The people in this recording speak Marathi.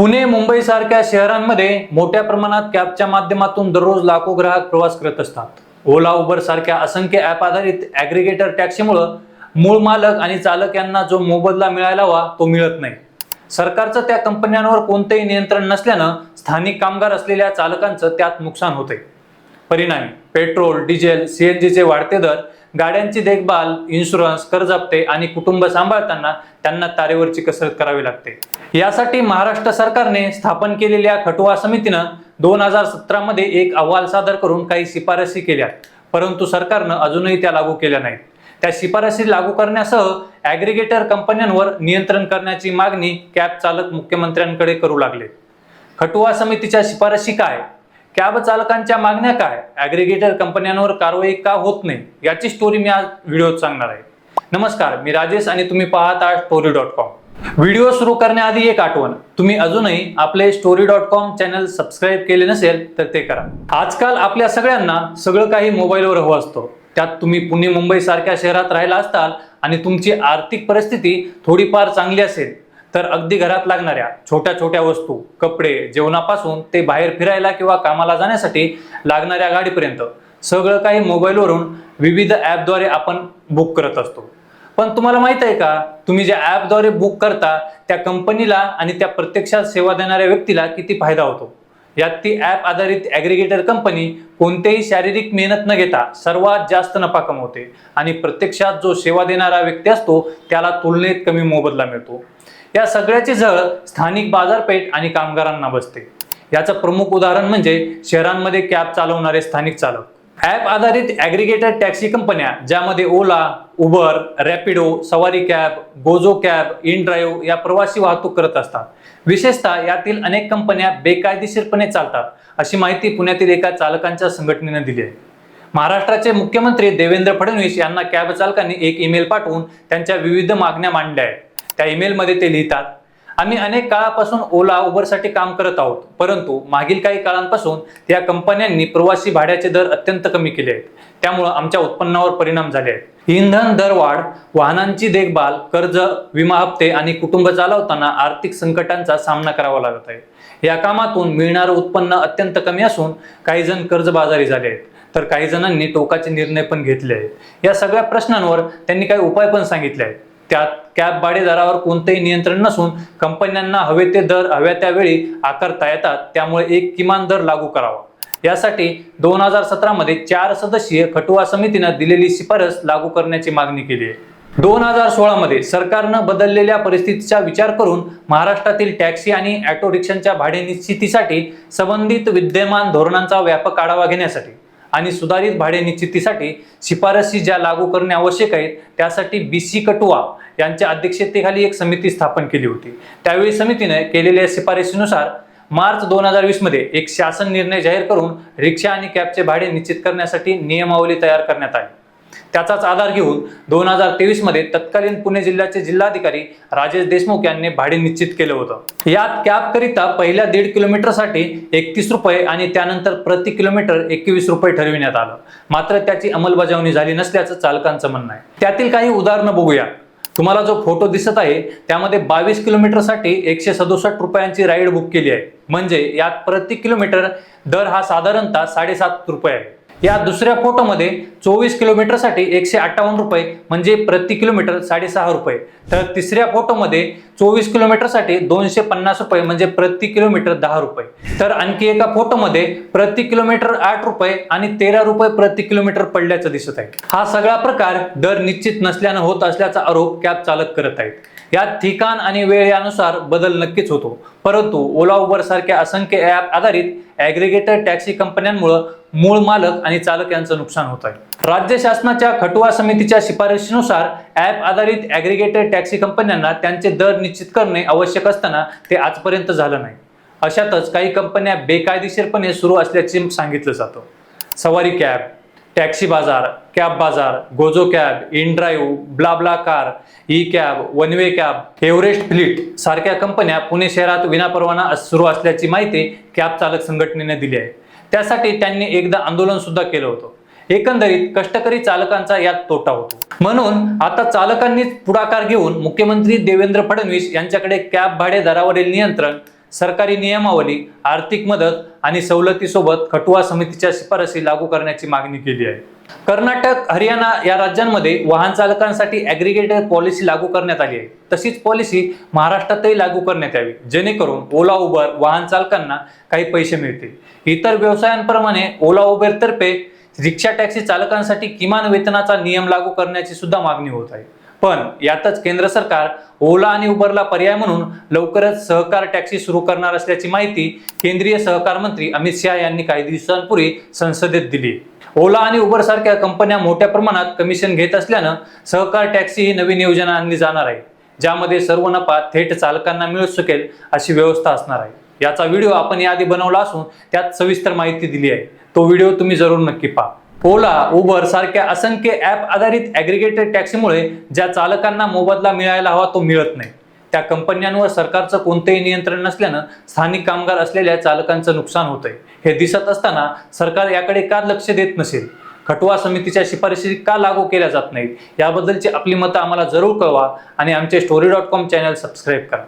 पुणे मुंबई सारख्या शहरांमध्ये मोठ्या प्रमाणात कॅबच्या माध्यमातून दररोज लाखो ग्राहक प्रवास करत असतात. ओला उबर सारख्या असंख्य ॲप आधारित ॲग्रिगेटर टॅक्सीमुळं मूळ मालक आणि चालक यांना जो मोबदला मिळायला हवा तो मिळत नाही. सरकारचं त्या कंपन्यांवर कोणतंही नियंत्रण नसल्यानं स्थानिक कामगार असलेल्या चालकांचं त्यात नुकसान होते परिणामी पेट्रोल डिझेल सीएनजीचे वाढते दर गाड्यांची देखभाल इन्शुरन्स कर्ज हप्ते आणि कुटुंब सांभाळताना त्यांना तारेवरची कसरत करावी लागते. यासाठी महाराष्ट्र सरकारने स्थापन केलेल्या खटुआ समितीनं दोन हजार सतरामध्ये एक अहवाल सादर करून काही शिफारसी केल्या परंतु सरकारनं अजूनही त्या लागू केल्या नाहीत. त्या शिफारसी लागू करण्यासह ॲग्रिगेटर कंपन्यांवर नियंत्रण करण्याची मागणी कॅब चालक मुख्यमंत्र्यांकडे करू लागले. खटुआ समितीच्या शिफारशी काय? कॅब चालकांच्या मागण्या काय? ॲग्रिगेटर कंपन्यांवर कारवाई का होत नाही? याची स्टोरी मी आज व्हिडिओत सांगणार आहे. नमस्कार मी राजेश आणि तुम्ही पाहत आहात स्टोरी डॉट कॉम व्हिडिओ सुरू करण्याआधी एक आठवण. तुम्ही अजूनही आपले story dot com channel subscribe केले नसेल तर ते करा. आजकाल आपल्या सगळ्यांना सगळं काही मोबाईलवर हवं असतं. त्यात तुम्ही पुणे मुंबई सारख्या शहरात राहिला असताल आणि तुमची आर्थिक परिस्थिती थोडीफार चांगली असेल. तर अगदी घरात लागणाऱ्या छोट्या छोट्या वस्तू कपडे जेवणापासून ते बाहेर फिरायला किंवा कामाला जाण्यासाठी लागणाऱ्या गाडीपर्यंत सगळं काही मोबाईलवरून विविध ॲपद्वारे आपण बुक करत असतो. पण तुम्हाला माहीत आहे का? तुम्ही ज्या ॲपद्वारे बुक करता त्या कंपनीला आणि त्या प्रत्यक्षात सेवा देणाऱ्या व्यक्तीला किती फायदा होतो? यात ती ॲप आधारित ॲग्रिगेटर कंपनी कोणतेही शारीरिक मेहनत न घेता सर्वात जास्त नफा कमवते आणि प्रत्यक्षात जो सेवा देणारा व्यक्ती असतो त्याला तुलनेत कमी मोबदला मिळतो. या सगळ्याची झळ स्थानिक बाजारपेठ आणि कामगारांना बसते. याचं प्रमुख उदाहरण म्हणजे शहरांमध्ये कॅब चालवणारे स्थानिक चालक. ॲप आधारित ॲग्रिगेटेड टॅक्सी कंपन्या ज्यामध्ये Ola Uber Rapido Savaari cab Gozo cab in drive या प्रवासी वाहतूक करत असतात. विशेषतः यातील अनेक कंपन्या बेकायदेशीरपणे चालतात अशी माहिती पुण्यातील एका चालकांच्या संघटनेने दिली आहे. महाराष्ट्राचे मुख्यमंत्री देवेंद्र फडणवीस यांना कॅब चालकांनी एक ईमेल पाठवून त्यांच्या विविध मागण्या मांडल्या आहेत. त्या ईमेलमध्ये ते लिहितात. आम्ही अनेक काळापासून ओला उबरसाठी काम करत आहोत. परंतु मागील काही काळांपासून या कंपन्यांनी प्रवासी भाड्याचे दर अत्यंत कमी केले आहेत. त्यामुळं आमच्या उत्पन्नावर परिणाम झाले आहेत. इंधन दरवाढ वाहनांची देखभाल कर्ज विमा हप्ते आणि कुटुंब चालवताना आर्थिक संकटांचा सामना करावा लागत आहे. या कामातून मिळणारं उत्पन्न अत्यंत कमी असून काही जण कर्जबाजारी झाले आहेत. तर काही जणांनी टोकाचे निर्णय पण घेतले आहेत. या सगळ्या प्रश्नांवर त्यांनी काही उपाय पण सांगितले आहेत. त्यात कॅब भाडेदरावर कोणतेही नियंत्रण नसून कंपन्यांना हवे ते दर हव्या त्यावेळी आकारता येतात. त्यामुळे एक किमान दर लागू करावा. यासाठी दोन हजार सतरामध्ये चार सदस्यीय खटुआ समितीनं दिलेली शिफारस लागू करण्याची मागणी केली आहे. दोन हजार सोळामध्ये सरकारनं बदललेल्या परिस्थितीचा विचार करून महाराष्ट्रातील टॅक्सी आणि ऑटो रिक्षांच्या भाडे निश्चितीसाठी संबंधित विद्यमान धोरणांचा व्यापक आढावा घेण्यासाठी आणि सुधारित भाडे निश्चितीसाठी शिफारसी ज्या लागू करणे आवश्यक आहेत त्यासाठी बी सी कटुआ यांच्या अध्यक्षतेखाली एक समिती स्थापन केली होती. त्यावेळी समितीने केलेल्या शिफारशीनुसार मार्च दोन हजार वीसमध्ये एक शासन निर्णय जाहीर करून रिक्षा आणि कॅबचे भाडे निश्चित करण्यासाठी नियमावली तयार करण्यात आली. त्याचाच आधार घेऊन दोन हजार तेवीसमध्ये तत्कालीन पुणे जिल्ह्याचे जिल्हाधिकारी राजेश देशमुख यांनी भाडे निश्चित केलं होतं. यात कॅब करिता पहिल्या दीड किलोमीटरसाठी एकतीस रुपये आणि त्यानंतर प्रति किलोमीटर एकवीस रुपये ठरविण्यात आलं. मात्र त्याची अंमलबजावणी झाली नसल्याचं चालकांचं म्हणणं आहे. त्यातील काही उदाहरणं बघूया. तुम्हाला जो फोटो दिसत आहे त्यामध्ये बावीस किलोमीटरसाठी एकशे सदुसष्ट रुपयांची राईड बुक केली आहे. म्हणजे यात प्रति किलोमीटर दर हा साधारणतः साडेसात रुपये आहे. या दुसऱ्या फोटोमध्ये चोवीस किलोमीटरसाठी एकशे अठ्ठावन्न रुपये म्हणजे प्रति किलोमीटर साडेसहा रुपये. तर तिसऱ्या फोटोमध्ये चोवीस किलोमीटरसाठी दोनशे पन्नास रुपये म्हणजे प्रति किलोमीटर दहा रुपये. तर आणखी एका फोटोमध्ये प्रति किलोमीटर आठ रुपये आणि तेरा रुपये प्रति किलोमीटर पडल्याचं दिसत आहे. हा सगळा प्रकार दर निश्चित नसल्यानं होत असल्याचा आरोप कॅब चालक करत आहेत. यात ठिकाण आणि वेळ यानुसार बदल नक्कीच होतो. परंतु ओला उबर सारख्या असंख्य ॲप आधारित ॲग्रिगेटर टॅक्सी कंपन्यांमुळे मूळ मालक आणि चालक यांचं नुकसान होत आहे. राज्य शासनाच्या खटुआ समितीच्या शिफारशीनुसार ॲप आधारित ॲग्रिगेटर टॅक्सी कंपन्यांना त्यांचे दर निश्चित करणे आवश्यक असताना ते आजपर्यंत झालं नाही. अशातच काही कंपन्या बेकायदेशीरपणे सुरू असल्याचे सांगितलं जातं. Savaari cab taxi bazaar cab bazaar Gozo cab in drive BlaBla car e cab one way cab Everest fleet सारख्या कंपन्या पुणे शहरात विनापरवाना सुरू असल्याची माहिती कॅब चालक संघटनेने दिली आहे. त्यासाठी त्यांनी एकदा आंदोलन सुद्धा केलं होतं. एकंदरीत कष्टकरी चालकांचा यात तोटा होतो. म्हणून आता चालकांनीच पुढाकार घेऊन मुख्यमंत्री देवेंद्र फडणवीस यांच्याकडे कॅब भाडे दरावरील नियंत्रण सरकारी नियमावली आर्थिक मदत आणि सवलतीसोबत खटुआ समितीच्या शिफारसी लागू करण्याची मागणी केली आहे. कर्नाटक हरियाणा या राज्यांमध्ये वाहन चालकांसाठी ॲग्रिगेटर पॉलिसी लागू करण्यात आली आहे. तशीच पॉलिसी महाराष्ट्रातही लागू करण्यात यावी. जेणेकरून ओला उबर वाहन चालकांना काही पैसे मिळतील. इतर व्यवसायांप्रमाणे ओला उबरतर्फे रिक्षा टॅक्सी चालकांसाठी किमान वेतनाचा नियम लागू करण्याची सुद्धा मागणी होत आहे. पण यातच केंद्र सरकार ओला आणि उबरला पर्याय म्हणून लवकरच सहकार टॅक्सी सुरू करणार असल्याची माहिती केंद्रीय सहकार मंत्री अमित शहा यांनी काही दिवसांपूर्वी संसदेत दिली. ओला आणि उबर सारख्या कंपन्या मोठ्या प्रमाणात कमिशन घेत असल्यानं सहकार टॅक्सी ही नवीन योजना आणली जाणार आहे ज्यामध्ये सर्व नफा थेट चालकांना मिळू शकेल अशी व्यवस्था असणार आहे. याचा व्हिडिओ आपण याआधी बनवला असून त्यात सविस्तर माहिती दिली आहे. तो व्हिडिओ तुम्ही जरूर नक्की पहा. ओला उबर सारख्या असंख्य ॲप आधारित ॲग्रिगेटेड टॅक्सीमुळे ज्या चालकांना मोबदला मिळायला हवा तो मिळत नाही. त्या कंपन्यांवर सरकारचं कोणतेही नियंत्रण नसल्यानं स्थानिक कामगार असलेल्या चालकांचं नुकसान होतंय. हे दिसत असताना सरकार याकडे का लक्ष देत नसेल? खटुआ समितीच्या शिफारशी का लागू केल्या जात नाहीत? याबद्दलची आपली मतं आम्हाला जरूर कळवा आणि आमचे story dot com channel subscribe करा.